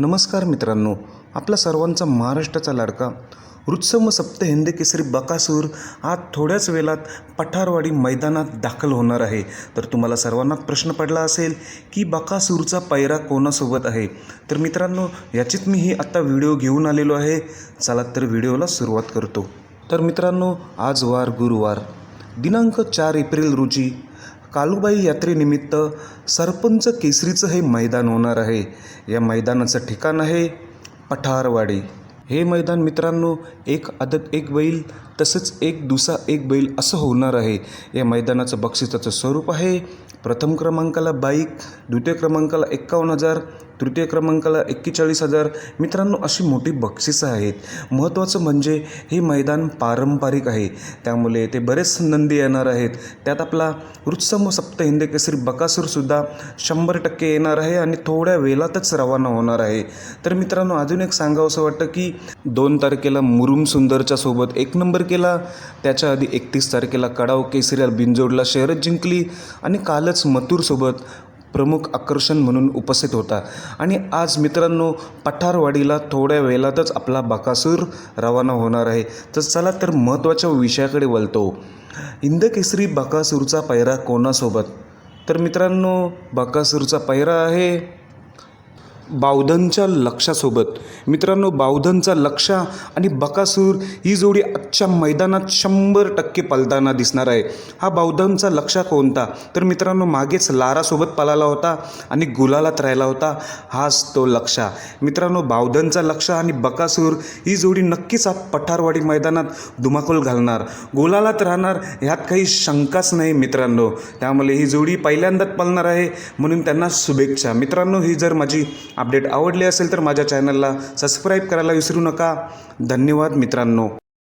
नमस्कार मित्रांनो आपला सर्वांचा महाराष्ट्राचा लाडका रुत्सम सप्त हिंद केसरी बकासूर आज थोड्याच वेळात पठारवाडी मैदानात दाखल होणार आहे. तर तुम्हाला सर्वांना प्रश्न पडला असेल की बकासूरचा पैरा कोणासोबत आहे? तर मित्रांनो याचीच मी ही आत्ता व्हिडिओ घेऊन आलेलो आहे. चला तर व्हिडिओला सुरुवात करतो. तर मित्रांनो आज वार गुरुवार. दिनांक चार एप्रिल रोजी कालूबाई यात्रेनिमित्त सरपंच केसरीचं हे मैदान होणार आहे. या मैदानाचं ठिकाण आहे पठारवाडी. हे मैदान मित्रांनो एक आदत एक बैल तसंच एक दुसा एक बैल असं होणार आहे. या मैदानाचं बक्षिसाचं स्वरूप आहे. प्रथम क्रमांकाला बाईक द्वितीय क्रमांकाला एक्कावन्न हजार तृतीय क्रमांकाला एक्केचाळीस हजार. मित्रांनो अशी मोठी बक्षिसं आहेत. महत्त्वाचं म्हणजे हे मैदान पारंपरिक आहे. त्यामुळे ते बरेच नंदी येणार आहेत. त्यात आपला रुत्सम सप्त हिंद केसरी बकासूरसुद्धा शंभर टक्के येणार आहे आणि थोड्या वेळातच रवाना होणार आहे. तर मित्रांनो अजून एक सांगावं असं वाटतं की दोन तारखेला मुरुम सुंदरच्या सोबत एक नंबर केला. त्याच्या आधी एकतीस तारखेला कडाव केसरीला बिंजोडला शहरच जिंकली आणि कालच मथुरसोबत प्रमुख आकर्षण म्हणून उपस्थित होता. आणि आज मित्रांनो पठारवाडीला थोड्या वेळातच आपला बकासूर रवाना होणार आहे. तर चला तर महत्त्वाच्या विषयाकडे वळतो. इंदकेसरी बकासूरचा पैरा कोणासोबत? तर मित्रांनो बकासूरचा पैरा आहे बावधनच्या लक्षासोबत मित्रांनो बावधनचा लक्ष आणि बकासूर ही जोडी आजच्या मैदानात शंभर टक्के पलताना दिसणार आहे. हा बावधनचा लक्षा कोणता? तर मित्रांनो मागेच लारासोबत पलाला होता आणि गुलालात राहिला होता. हाच तो लक्षा. मित्रांनो बावधनचा लक्ष आणि बकासूर ही जोडी नक्कीच आज पठारवाडी मैदानात धुमाकूल घालणार. गुलालात राहणार ह्यात काही शंकाच नाही मित्रांनो. त्यामुळे ही जोडी पहिल्यांदाच पलणार आहे म्हणून त्यांना शुभेच्छा. मित्रांनो ही जर माझी अपडेट आवडले असेल तर माझ्या चॅनलला सबस्क्राईब करायला विसरू नका. धन्यवाद मित्रांनो.